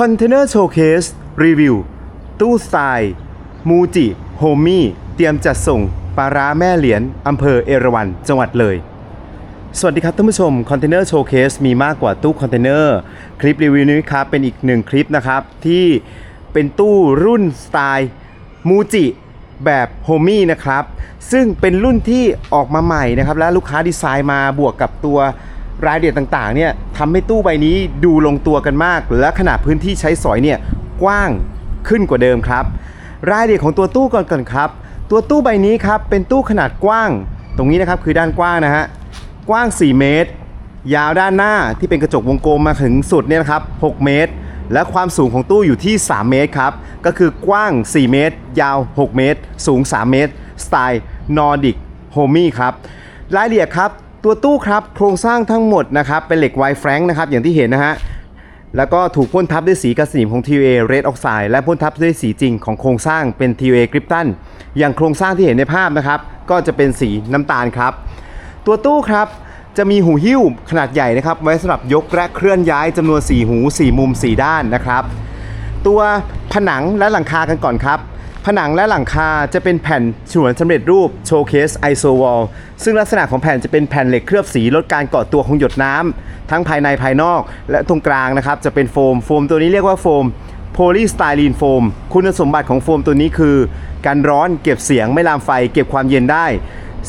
คอนเทนเนอร์โชว์เคสรีวิว ตู้ทรายมูจิโฮมี่เตรียมจัดส่งปลาร้าแม่เหรียญอำเภอเอราวัณจังหวัดเลย สวัสดีครับท่านผู้ชมคอนเทนเนอร์โชว์เคสมีมากกว่าตู้คอนเทนเนอร์ คลิปรีวิวนี้ครับ เป็นอีกหนึ่งคลิปนะครับ ที่เป็นตู้รุ่นสไตล์มูจิแบบโฮมี่นะครับ ซึ่งเป็นรุ่นที่ออกมาใหม่นะครับ และลูกค้าดีไซน์มาบวกกับตัว รายละเอียดต่างๆเนี่ยทำให้ตู้ใบนี้ดูลงตัวกันมาก และขนาดพื้นที่ใช้สอยเนี่ยกว้างขึ้นกว่าเดิมครับ รายละเอียดของตัวตู้ก่อนก่อนครับ ตัวตู้ใบนี้ครับเป็นตู้ขนาดกว้าง ตรงนี้นะครับคือด้านกว้างนะฮะกว้าง 4 เมตร ยาวด้านหน้าที่เป็นกระจกวงกลมมาถึงสุดเนี่ยนะครับ 6 เมตร และความสูงของตู้อยู่ที่ 3 เมตรครับ ก็คือกว้าง 4 เมตร ยาว 6 เมตร สูง 3 เมตร สไตล์นอร์ดิกโฮมี่ครับ รายละเอียดครับ ตัวตู้ครับโครงสร้างทั้งหมดนะครับเป็นเหล็กไวแฟรงค์นะครับอย่างที่เห็นนะฮะแล้วก็ถูกพ่นทับด้วยสีกระสีของ TUA Red Oxide และพ่นทับด้วยสีจริงของโครงสร้างเป็น TUA Krypton อย่างโครงสร้างที่เห็นในภาพนะครับ ก็จะเป็นสีน้ำตาลครับ ตัวตู้ครับจะมีหูหิ้วขนาดใหญ่นะครับไว้สำหรับยกและเคลื่อนย้ายจำนวน 4 หู 4 มุม 4 ด้านนะครับ ตัวผนังและหลังคากันก่อนครับ ผนังและหลังคาจะเป็นแผ่นฉนวนสำเร็จรูปโชว์เคสไอโซวอลซึ่งลักษณะของแผ่นจะเป็นแผ่นเหล็กเคลือบสีลดการเกาะตัวของหยดน้ำทั้งภายในภายนอก และตรงกลางนะครับจะเป็นโฟมโฟมตัวนี้เรียกว่าโฟมโพลีสไตรีนโฟมคุณสมบัติของโฟมตัวนี้คือ การร้อนเก็บเสียงไม่ลามไฟ เก็บความเย็นได้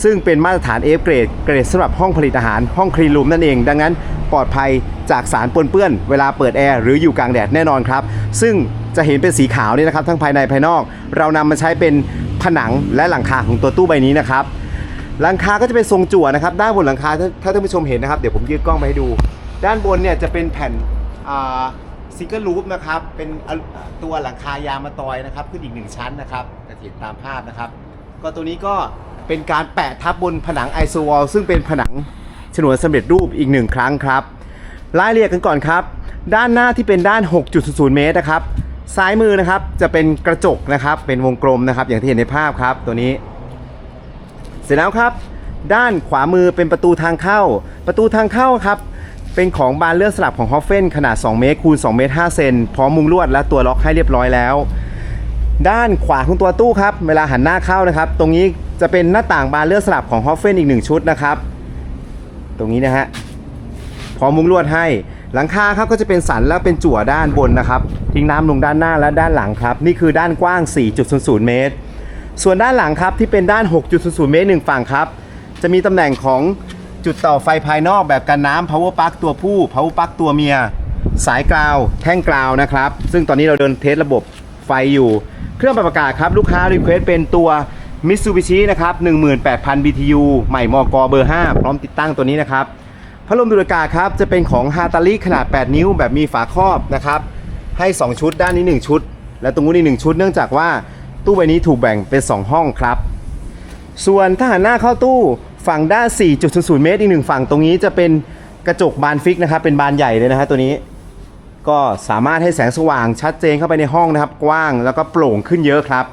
ซึ่งเป็นมาตรฐาน F เกรดเกรดสำหรับห้องผลิตอาหารห้องคลีนรูมนั่นเอง ดังนั้นปลอดภัยจากสารปนเปื้อน เวลาเปิดแอร์หรืออยู่กลางแดดแน่นอนครับ ซึ่ง จะเห็นเป็นสีขาวนี่นะครับ ทั้งภายในภายนอก เรานำมาใช้เป็นผนังและหลังคาของตัวตู้ใบนี้นะครับหลังคาก็จะเป็นทรงจั่วนะครับด้านบนหลังคาถ้าท่านผู้ชมเห็นนะครับเดี๋ยวผมยืดกล้องมาให้ดู ด้านบนเนี่ยจะเป็นแผ่นซิงเกิลลูปนะครับเป็นตัวหลังคายางมาตอยนะครับขึ้นอีกหนึ่งชั้นนะครับจะเห็นตามภาพนะครับ ก็ตัวนี้ก็เป็นการแปะทับบนผนังไอโซวอลซึ่งเป็นผนังฉนวนสำเร็จรูปอีกหนึ่งครั้งครับรายละเอียดกันก่อนครับ ด้านหน้าที่เป็นด้าน 6.00 เมตรนะครับ ซ้ายมือนะครับจะเป็นกระจกนะครับ เป็นวงกลมนะครับ อย่างที่เห็นในภาพครับตัวนี้ เสร็จแล้วครับ ด้านขวามือเป็นประตูทางเข้า ประตูทางเข้าครับเป็นของบานเลื่อนสลับของฮอฟเฟนขนาด 2 เมตรคูณ2เมตร5เซนพร้อมมุงลวดและตัวล็อกให้เรียบร้อยแล้ว ด้านขวาของตัวตู้ครับเวลาหันหน้าเข้านะครับ ตรงนี้จะเป็นหน้าต่างบานเลื่อนสลับของฮอฟเฟนอีกหนึ่งชุดนะครับ ตรงนี้นะฮะพร้อมมุ้งลวดให้ หลังคาครับก็จะเป็นสันแล้วเป็นจั่วด้านบนนะครับ ทิ้งน้ำลงด้านหน้าและด้านหลังครับ นี่คือด้านกว้าง 4.00 เมตร ส่วนด้านหลังครับที่เป็นด้าน 6.00 เมตรหนึ่งฝั่งครับ จะมีตำแหน่งของจุดต่อไฟภายนอกแบบกันน้ำ power plug ตัวผู้ power plug ตัวเมีย สายกราวแท่งกราวนะครับ ซึ่งตอนนี้เราเดินเทสระบบไฟอยู่ เครื่องปรับอากาศครับลูกค้ารีเควสเป็นตัว Mitsubishi นะครับ 18,000 BTU ใหม่มกเบอร์ 5 พร้อมติดตั้งตัวนี้นะครับ พัดลมดูดอากาศครับจะเป็นของฮาตาลิขนาด 8 นิ้วแบบมีฝาครอบนะครับให้ 2 ชุดด้านนี้ 1 ชุด และตรงนู้นอีก1ชุดเนื่องจากว่าตู้ใบนี้ถูกแบ่งเป็น 2 ห้องครับ ส่วนถ้าหันหน้าเข้าตู้ฝั่งด้าน 4.00 เมตรอีกหนึ่งฝั่งตรงนี้จะเป็นกระจกบานฟิกนะครับเป็นบานใหญ่เลยนะฮะตัวนี้ ก็สามารถให้แสงสว่างชัดเจนเข้าไปในห้องนะครับ กว้างแล้วก็โปร่งขึ้นเยอะครับ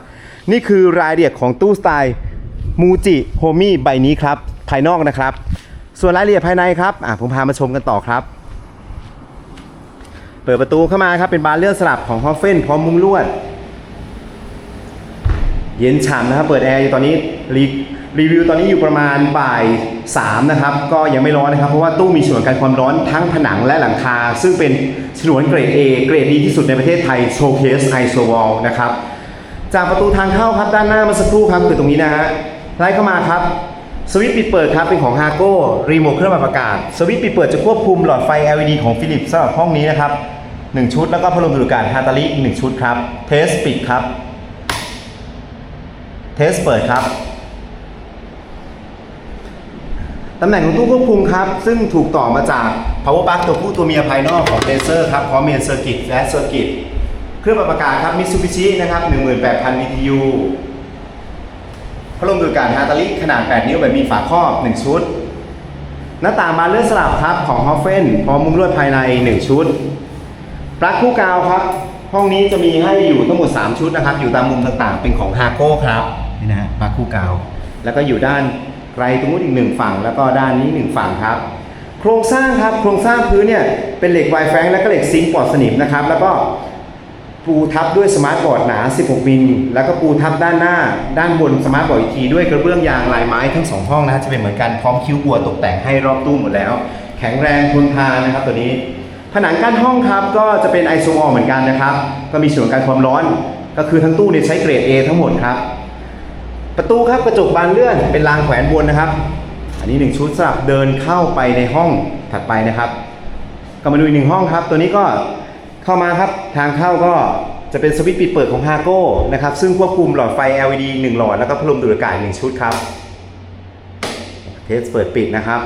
นี่คือรายละเอียดของตู้สไตล์มูจิโฮมี่ใบนี้ครับภายนอกนะครับ ส่วนรายละเอียดภายในครับอะผมพามาชมกันต่อครับ เปิดประตูเข้ามาครับเป็นบานเลื่อนสลับของฮอฟเฟนพร้อมมุ้งลวด เย็นฉ่ำนะครับ เปิดแอร์อยู่ตอนนี้รีรีวิวตอนนี้อยู่ประมาณบ่าย3นะครับ ก็ยังไม่ร้อนนะครับ เพราะว่าตู้มีฉนวนกันความร้อนทั้งผนังและหลังคา ซึ่งเป็นฉนวนเกรด A เกรดดีที่สุดในประเทศไทยโชว์เคสไอโซวอลนะครับ จากประตูทางเข้าครับด้านหน้ามาสักครู่ครับคือตรงนี้นะฮะไล่เข้ามาครับ สวิตช์ปิดเปิดครับเป็นของ h a โก้รีโมทเครื่องปรับอากาศ สวิตช์ปิดเปิดจะควบคุมหลอดไฟ LED ของฟิลิปสำหรับห้องนี้นะครับ 1 ชุดแล้วก็พัดลมดูดอากาศฮาตาลิอีก1ชุดครับ เทสปิดครับ เทสเปิดครับ ตำแหน่งของตู้ควบคุมครับ ซึ่งถูกต่อมาจาก power plug ตัวผู้ตัวเมียภายนอกของเลเซอร์ครับพร้อมเมนเซอร์กิตและเซอร์กิตเครื่องปรับอากาศครับ Mitsubishi นะครับ18,000 BTU พัดลมดูดอากาศฮาตาลิขนาด 8 นิ้วแบบมีฝาครอบ 1 ชุด หน้าต่างบานเลื่อนสลับครับของ h o f f e n พร้อมมุ้งลวดภายใน 1 ชุด ปลั๊กคู่กาวครับ ห้องนี้จะมีให้อยู่ทั้งหมด 3 ชุดนะครับ อยู่ตามมุมต่างๆ เป็นของฮาโก้ครับนี่นะฮะปลั๊กคู่กาว แล้วก็อยู่ด้านไกลตรงนู้นอีกหนึ่งฝั่ง แล้วก็ด้านนี้หนึ่งฝั่งครับ โครงสร้างครับ โครงสร้างพื้นเนี่ยเป็นเหล็กไวแฟงและก็เหล็กซิงค์ปลอดสนิมนะครับ แล้วก็ ปูทับด้วยสมาร์ทบอร์ดหนา 16 มิล แล้วก็ปูทับด้านหน้า ด้านบนสมาร์ทบอร์ดอีกทีด้วยกระเบื้องยางลายไม้ทั้งสองห้องนะจะเป็นเหมือนกันพร้อมคิ้วบัวตกแต่งให้รอบตู้หมดแล้ว แข็งแรงทนทานนะครับตัวนี้ ผนังกั้นห้องครับก็จะเป็นไอโซออเหมือนกันนะครับ ก็มีส่วนกันความร้อน ก็คือทั้งตู้เนี่ยใช้เกรด A ทั้งหมดครับ ประตูครับกระจกบานเลื่อนเป็นรางแขวนบนนะครับ อันนี้หนึ่งชุดสำหรับเดินเข้าไปในห้องถัดไปนะครับก็มาดูอีกหนึ่งห้องครับ ตัวนี้ก็ เข้ามาครับทางเข้าก็จะเป็นสวิตช์ปิดเปิดของ h a g o นะครับซึ่งควบคุมหลอดไฟ LED 1 หลอดแล้วก็พัดลมดูดอากาศ1ชุดครับเทสเปิดปิดนะครับ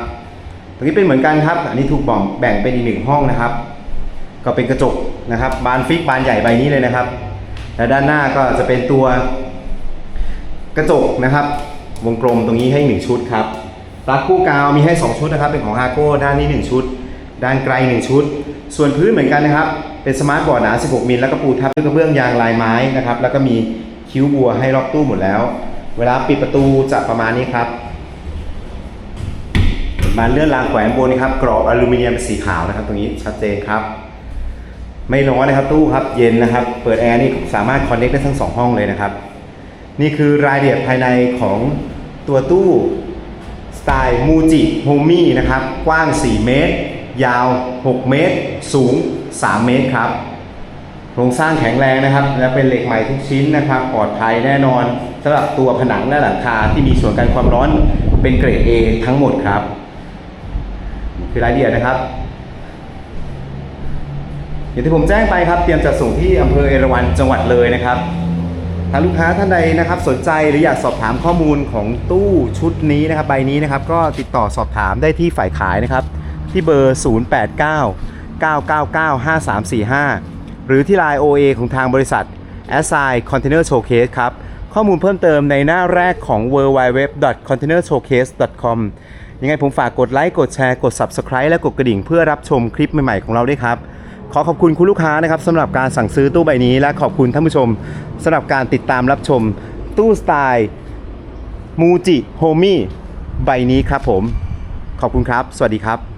ตรงนี้เป็นเหมือนกันครับ อันนี้ถูกบ่งแบ่งเป็นอีกหนึ่งห้องนะครับ ก็เป็นกระจกนะครับ บานฟิกบานใหญ่ใบนี้เลยนะครับ และด้านหน้าก็จะเป็นตัวกระจกนะครับ วงกลมตรงนี้ให้ 1 ชุดครับปลั๊กคู่กาวมีให้ 2 ชุดนะครับ เป็นของ h a g o ด้านนี้ 1 ชุด ด้านไกล 1 ชุด ส่วนพื้นเหมือนกันนะครับ เป็นสมาร์ทบอร์ดหนา 16 มิลแล้วก็ปูทับด้วยกระเบื้องยางลายไม้นะครับ แล้วก็มีคิ้วบัวให้รอบตู้หมดแล้ว เวลาปิดประตูจะประมาณนี้ครับบานเลื่อนรางแขวนบนนะครับ กรอบอลูมิเนียมเป็นสีขาวนะครับ ตรงนี้ชัดเจนครับ ไม่ร้อนนะครับตู้ครับ เย็นนะครับ เปิดแอร์นี่สามารถคอนเนคได้ทั้งสองห้องเลยนะครับ นี่คือรายละเอียดภายในของตัวตู้สไตล์มูจิโฮมี่นะครับ กว้าง 4 เมตร ยาว 6 เมตร สูง 3 เมตรครับโครงสร้างแข็งแรงนะครับ และเป็นเหล็กใหม่ทุกชิ้นนะครับ ปลอดภัยแน่นอนสำหรับตัวผนังและหลังคาที่มีส่วนกันความร้อนเป็นเกรด A ทั้งหมดครับ คือรายละเอียดนะครับอย่างที่ผมแจ้งไปครับ เตรียมจัดส่งที่อำเภอเอราวัณจังหวัดเลยนะครับถ้าลูกค้าท่านใดนะครับสนใจหรืออยากสอบถามข้อมูลของตู้ชุดนี้นะครับใบนี้นะครับ ก็ติดต่อสอบถามได้ที่ฝ่ายขายนะครับ ที่เบอร์ 089 999 5345 หรือที่ไลน์ OA ของทางบริษัท a s s i Container Showcase ครับ ข้อมูลเพิ่มเติมในหน้าแรกของ www.containershowcase.com ยังไงผมฝากกดไลค์ กดแชร์ กด Subscribe และกดกระดิ่งเพื่อรับชมคลิปใหม่ ๆ ของเราด้วยครับ ขอขอบคุณคุณลูกค้านะครับสำหรับการสั่งซื้อตู้ใบนี้ และขอบคุณท่านผู้ชมสำหรับการติดตามรับชม ตู้สไตล์มูจิโฮมี่ใบนี้ครับผม ขอบคุณครับ สวัสดีครับ